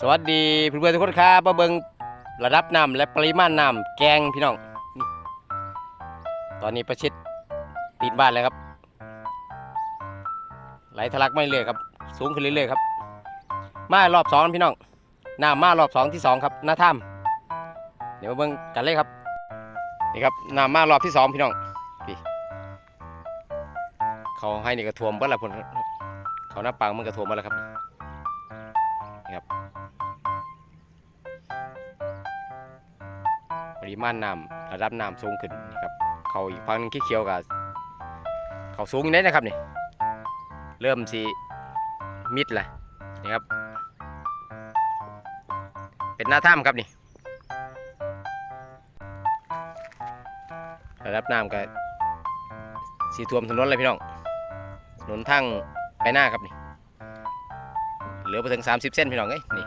สวัสดีเพื่อนๆทุกคนครับมาเบิงระดับน้ำและปริมาณน้ำแกงพี่น้อง ตอนนี้ประชิดตีนบ้านแล้วครับ ไหลทะลักไม่เรื่อยครับ สูงขึ้นเรื่อยๆครับ มารอบสองพี่น้องน้ำมารอบสองที่สองครับหน้าถ้ำเดี๋ยวมาเบิงกันเลยครับนี่ครับน้ำมารอบที่สองพี่น้องพี่เขาให้นี่กระทวมเบิ้ลละพนเขาหน้าปังมันกระทวมมาแล้วครับปริ ริมาณน้ำระดับน้ำสูงขึ้นนี่ครับเขาอีกฝั่งนึงเขียวกับเขาสูงอยู่ไหนนะครับนี่เริ่มสีมิดแหละนี่ครับ เป็นหน้าถ้ำครับนี่ระดับน้ำก็สีท่วมถนนเลยพี่น้องถนนทางไปหน้าครับนี่เหลือไปถึง 30 เส้นพี่น้องเอ้ยนี่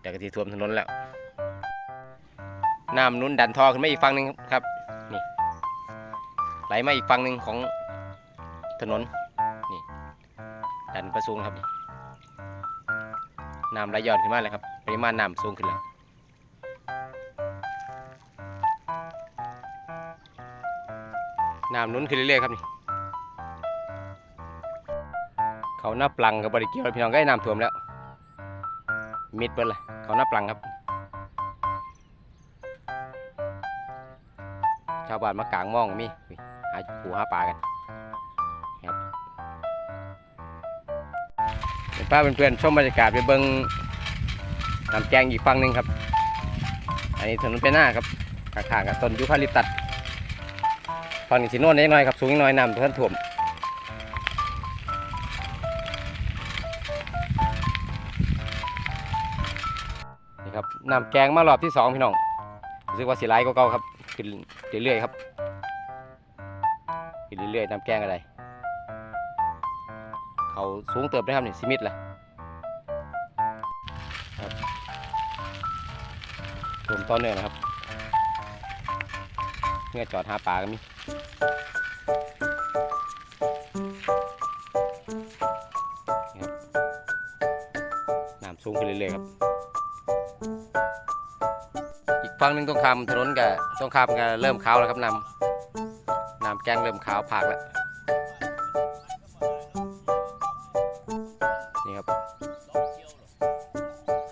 แต่ก็ทีท่วมถนนแล้ว น้ำนุ้นดันทอขึ้นมาอีกฝั่งหนึ่งครับนี่ไหลมาอีกฝั่งหนึ่งของถนนนี่ดันประสูงครับนี่น้ำไหลย้อนขึ้นมาเลยครับปริมาณน้ำสูงขึ้นแล้วน้ำนุ้นขึ้นเรื่อยๆครับนี่เขาหน้าปลังกับบริเกียวพี่น้องก็ให้น้ำท่วมแล้วมิดเบิ้ลเลยเขาหน้าปลังครับาวบ้านมากางมองมีหาปูหาปลากันครับเป็นป้าเป็นเพื่อนๆชมบรรยากาศไปเบิ้งน้ำแกงอีกฝั่งหนึ่งครับ อันนี้ถนนไปหน้าครับข้างๆกับต้นยูคาลิปตัสฝั่งนี้สีโน่นนิดหน่อยครับสูงนิดหน่อยน้ำท่วมท่วมนี่ครับน้ำแกงมารอบที่สองพี่น้องรู้สึกว่าสีไหลก็เก่าครับขึ้น เรื่อยๆครับขึ้นเรื่อยๆน้ำแกงอะไร เขาสูงเติบนะครับนี่ซิมิดแหละรวมต้นเนื่องนะครับเมื่อจอดหาปลาก็มีน้ำสูงขึ้นเรื่อยๆครับ ฝั่งหนึ่งตรงข้ามถนนกับตรงข้ามก็เริ่มขาวแล้วครับน้ำน้ำแกงเริ่มขาวผากแล้วนี่ครับ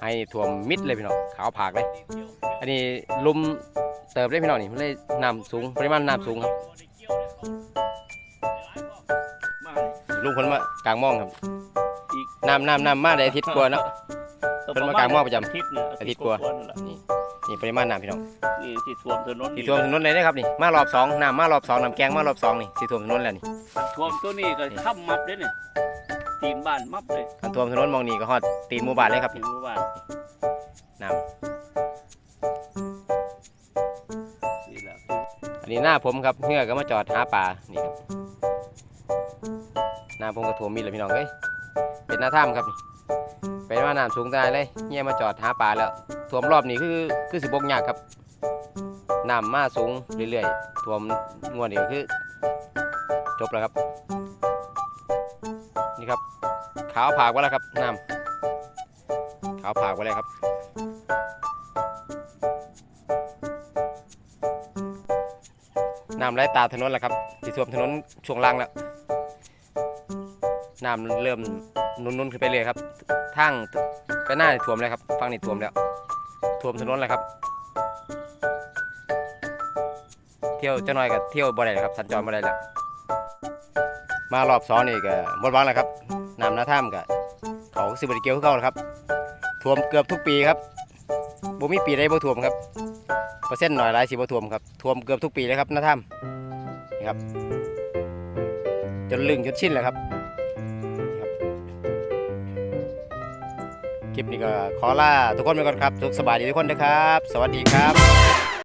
ให้ท่วมมิดเลยพี่น้องขาวผากเลย อันนี้ลุมเติบได้พี่น้องนี่มันเลยน้ำสูงปริมาณน้ำสูงครับลุงคนมากลางหมองครับอีกน้ำน้ำน้ำมาได้อาทิตย์กว่าเนาะเพิ่นมากางหม้อประจำอาทิตย์หนึ่งอาทิตย์กว่านั่ นแหละนี่ปริมาณน้ำพี่น้องนี่ที่ท่วมถนนสีท่วมถนนเลยนะครับนี่มารอบสองน้ำมารอบสองน้ำแกงมารอบสองนี่สีท่วมถนนแล้วนี่ท่วมตัวนี้ก็ค้ำมับเลยเนี่ยตีนบ้านมับเลยการท่วมถนนมองนี่ก็ฮอดตีนหมู่บ้านเลยครับถึนี่งหมู่บ้านน้นี่แหละำอันนี้หน้าผมครับเฮือก็มาจอดหาปลานี่ครับหน้าผมก็ท่วมมิดเลยพี่น้องเอ้ยเป็นหน้าถ้ำครับนี่ เป็นว่าน้ำสูงตายเลยเฮียมาจอดหาปลาแล้วท่วมรอบนี้คือคือสิบกยากครับน้ำมาสูงเรื่อยๆท่วมงวดนี้คือ จบแล้วครับ นี่ครับ ขาวผากไว้แล้วครับน้ำขาวผากไว้เลยครับน้ำไหลตาถนนแล้วครับที่ท่วมถนนช่วงล่างแล้วน้ำเริ่มนุ่นๆขึ้นไปเลยครับ ทางไปหน้านี่ท่วมแล้วครับฝั่งนี้ท่วมแล้วท่วมถนนแล้วครับ เที่ยวจ้าน้อยกับเที่ยวบ่ได้แล้วครับ สัญจรบ่ได้แล้วมารอบสองนี่ก็หมดหวังแล้วครับน้ำหน้าถ้ำกับเขาสิบริเกียวเก่าแล้วครับท่วมเกือบทุกปีครับบ่มีปีใดบ่ท่วมครับเปอร์เซ็นต์หน่อยหลายสิบ่ท่วมครับท่วมเกือบทุกปีเลยครับหน้าถ้ำนี่ครับจนลึงจนชินแล้วครับ คลิปนี้ก็ขอลาทุกคนไปก่อนครับสุขสบายดีทุกคนนะครับ สวัสดีครับ